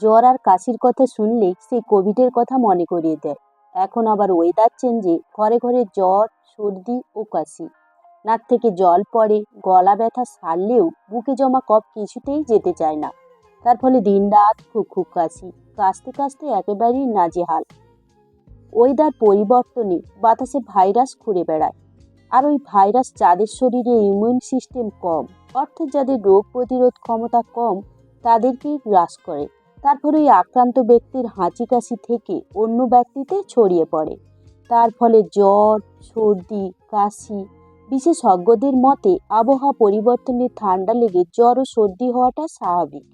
জ্বর আর কাশির কথা শুনলে সেই কোভিডের কথা মনে করিয়ে দেয়। এখন আবার ওয়েদার চেঞ্জে ঘরে ঘরে জ্বর, সর্দি ও কাশি। নাক থেকে জল পড়ে, গলা ব্যথা সারলেও বুকে জমা কফ কিছুতেই যেতে চায় না। তার ফলে দিনরাত খুব খুব কাশি, কাশতে কাশতে একেবারেই নাজেহাল। ওয়েদার পরিবর্তনে বাতাসে ভাইরাস ঘুরে বেড়ায়। আর ওই ভাইরাস যাদের শরীরে ইমিউন সিস্টেম কম, অর্থাৎ যাদের রোগ প্রতিরোধ ক্ষমতা কম, তাদেরকেই গ্রাস করে। তার ফলে ওই আক্রান্ত ব্যক্তির হাঁচি কাশি থেকে অন্য ব্যক্তিতে ছড়িয়ে পড়ে। তার ফলে জ্বর, সর্দি, কাশি, বিশেষজ্ঞদের মতে আবহাওয়া পরিবর্তনে ঠান্ডা লেগে জ্বর ও সর্দি হওয়াটা স্বাভাবিক।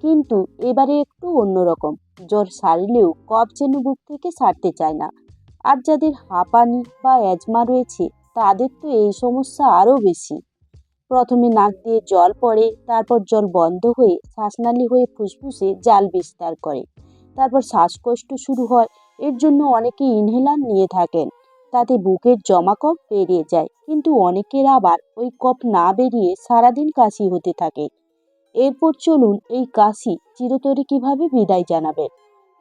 কিন্তু এবারে একটু অন্যরকম। জ্বর সারলেও কফ যেন বুক থেকে সারতে চায় না। আর যাদের হাঁপানি বা অ্যাজমা রয়েছে, তাদের তো এই সমস্যা আরও বেশি। প্রথমে নাক দিয়ে জল পড়ে, তারপর জল বন্ধ হয়ে শ্বাসনালী হয়ে ফুসফুসে জাল বিস্তার করে। তারপর শ্বাসকষ্ট শুরু হয়। এর জন্য অনেকে ইনহেলার নিয়ে থাকেন। তাতে বুকের জমা কফ বেরিয়ে যায়। কিন্তু অনেকের আবার ওই কফ না বেরিয়ে সারাদিন কাশি হতে থাকে। এরপর চলুন এই কাশি চিরতরে কীভাবে বিদায় জানাবেন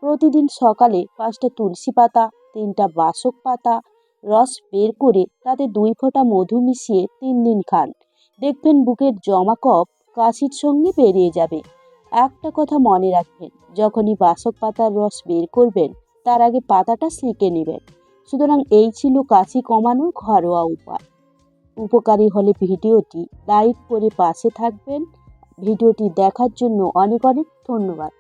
প্রতিদিন সকালে পাঁচটা তুলসী পাতা, তিনটা বাসক পাতা, রস বের করে তাতে দুই ফোঁটা মধু মিশিয়ে তিন দিন খান। দেখবেন বুকের জমা কফ কাশির সঙ্গে বেরিয়ে যাবে। একটা কথা মনে রাখবেন, যখনই বাসক পাতার রস বের করবেন, তার আগে পাতাটা সেঁকে নেবেন। সুতরাং এই ছিল কাশি কমানোর ঘরোয়া উপায়। উপকারী হলে ভিডিওটি লাইক করে পাশে থাকবেন। ভিডিওটি দেখার জন্য অনেক অনেক ধন্যবাদ।